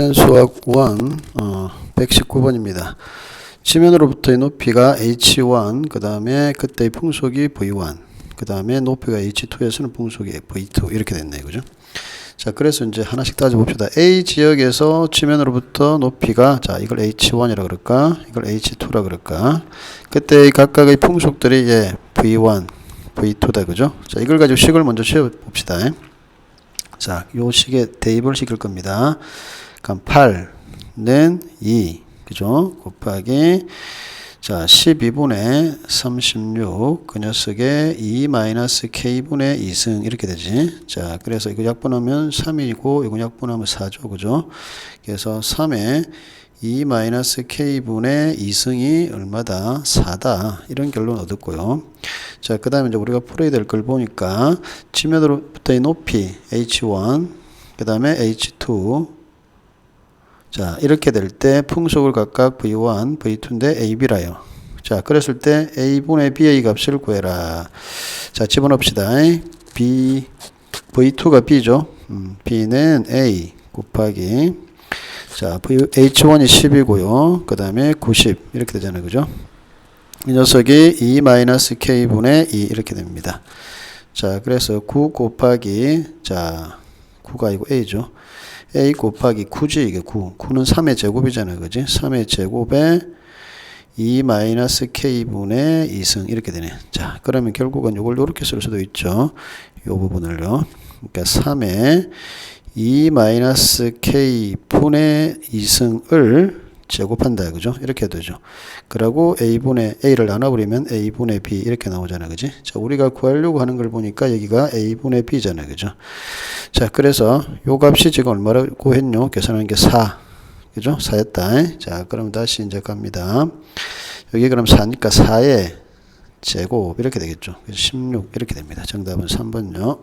일단 수학 1 어, 119번입니다. 지면으로부터의 높이가 h1, 그 다음에 그때의 풍속이 v1, 그 다음에 높이가 h2에서는 풍속이 v2 이렇게 됐네요, 그죠? 자, 그래서 이제 하나씩 따져봅시다. A 지역에서 지면으로부터 높이가 자, 이걸 h1이라 그럴까? 이걸 h2라 그럴까? 그때 각각의 풍속들이 예, v1, v2다, 그죠? 자, 이걸 가지고 식을 먼저 채워봅시다. 자, 요 식에 대입을 시킬 겁니다. 그럼 8는 2, 그죠? 곱하기 자, 12분의 36, 그 녀석의 2 마이너스 k분의 2승 이렇게 되지. 자, 그래서 이거 약분하면 3이고 이거 약분하면 4죠. 그죠? 그래서 3에 2 마이너스 k분의 2승이 얼마다? 4다. 이런 결론 얻었고요. 자, 그 다음에 이제 우리가 풀어야 될 걸 보니까 지면으로부터의 높이 h1, 그 다음에 h2, 자, 이렇게 될 때 풍속을 각각 V1, V2인데 AB라요. 자, 그랬을 때 A분의 B의 값을 구해라. 자, 집어넣읍시다. B, V2가 B죠. 음, B는 A 곱하기 자, v, H1이 10이고요. 그 다음에 90 이렇게 되잖아요. 그죠? 이 녀석이 2-K분의 2 이렇게 됩니다. 자, 그래서 9 곱하기 자, 9가 아니고 A죠. A 곱하기 9지 이게 9. 9는 3의 제곱이잖아요. 그지? 3의 제곱에 2 마이너스 K분의 2승 이렇게 되네. 자, 그러면 결국은 이걸 이렇게 쓸 수도 있죠. 이 부분을요. 그러니까 3의 2 마이너스 K분의 2승을 제곱한다. 그죠? 이렇게 되죠. 그러고 A분의 A를 나눠버리면 A분의 B 이렇게 나오잖아요. 그지? 자, 우리가 구하려고 하는 걸 보니까 여기가 A분의 B잖아요. 그죠? 자, 그래서 요 값이 지금 얼마라고 했뇨? 계산하는 게 4. 그죠? 4였다. 자, 그럼 다시 이제 갑니다. 여기 그럼 4니까 4의 제곱 이렇게 되겠죠. 그래서 16 이렇게 됩니다. 정답은 3번요.